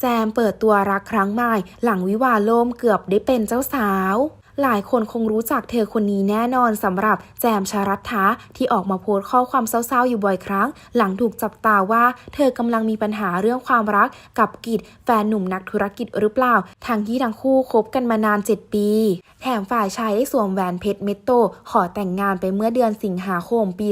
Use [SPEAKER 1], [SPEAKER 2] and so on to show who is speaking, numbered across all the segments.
[SPEAKER 1] แจมเปิดตัวรักครั้งใหม่ หลังวิวาล่มเกือบได้เป็นเจ้าสาว หลายคนคงรู้จักเธอคนนี้แน่นอนสำหรับแจมชารัตถาที่ออกมาโพสต์ข้อความเศร้าๆอยู่บ่อยครั้ง หลังถูกจับตาว่า เธอกำลังมีปัญหาเรื่องความรักกับกิจแฟนหนุ่มนักธุรกิจหรือเปล่าทั้งที่ทั้งคู่คบกันมานาน 7 ปี แถมฝ่ายชายได้สวมแหวนเพชรเม็ดโต ขอแต่งงานไปเมื่อเดือนสิงหาคมปี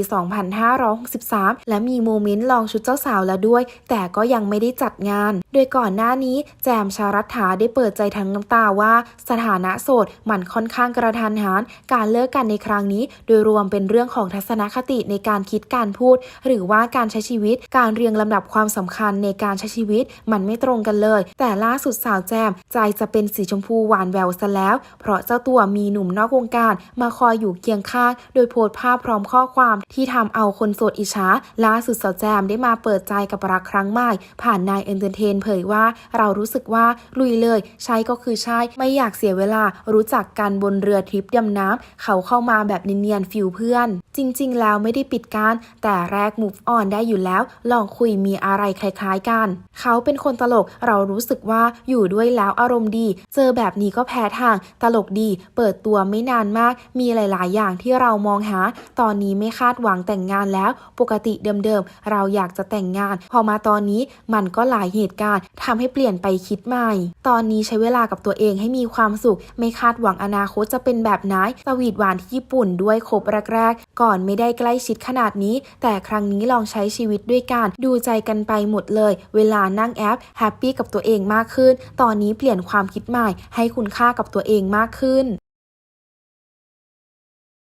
[SPEAKER 1] 2563 และมีโมเมนต์ลองชุดเจ้าสาวแล้วด้วย แต่ก็ยังไม่ได้จัดงาน โดยก่อนหน้านี้แจมชารัตถาได้เปิดใจทั้งน้ำตาว่า สถานะโสดมันค่อนข้างกระทันหัน การเลิกกันในครั้งนี้ โดยรวมเป็นเรื่องของทัศนคติในการคิดการพูด หรือว่าการใช้ชีวิต การเรียงลำดับความสำคัญในการใช้ชีวิต มันไม่ตรงกันเลย แต่ล่าสุดสาวแจม ใจจะเป็นสีชมพูหวานแววซะแล้ว เพราะเจ้าตัวมีหนุ่มนอกวงการมาคอยอยู่เคียงข้าง โดยโพสต์ภาพพร้อมข้อความที่ทำเอาคนโสดอิจฉาล่าสุดสาวแจมได้มาเปิดใจกับรักครั้งใหม่ ผ่านนายเอนเตอร์เทนเผยว่า เรารู้สึกว่าลุยเลย ใช่ก็คือใช่ไม่อยากเสียเวลารู้จักกันบนเรือทริปดำน้ำเขาเข้ามาแบบเนียนๆฟิลเพื่อน จริงๆ แล้วไม่ได้ปิดการแต่แรก move on ได้อยู่แล้ว ลองคุยมีอะไรคล้ายๆกัน เขาเป็นคนตลกเรารู้สึกว่าอยู่ด้วยแล้วอารมณ์ดี เจอแบบนี้ก็แพ้ทาง ตลกดี เปิดตัวไม่นานมาก มีหลาย ๆ อย่างที่เรามองหา ตอนนี้ไม่คาดหวังแต่งงานแล้ว ปกติเดิม ๆ เราอยากจะแต่งงาน พอมาตอนนี้มันก็หลายเหตุการณ์ทำให้เปลี่ยนไปคิดใหม่ ตอนนี้ใช้เวลากับตัวเองให้มีความสุข ไม่คาดหวังอนาคตจะเป็นแบบไหนสวีทหวานที่ญี่ปุ่นด้วยคบแรก ๆก่อนไม่ได้ใกล้ชิดขนาดนี้ แต่ครั้งนี้ลองใช้ชีวิตด้วยกันดูใจกันไปหมดเลย เวลานั่งแอปแฮปปี้กับตัวเองมากขึ้น ตอนนี้เปลี่ยนความคิดใหม่ให้คุณค่ากับตัวเองมากขึ้น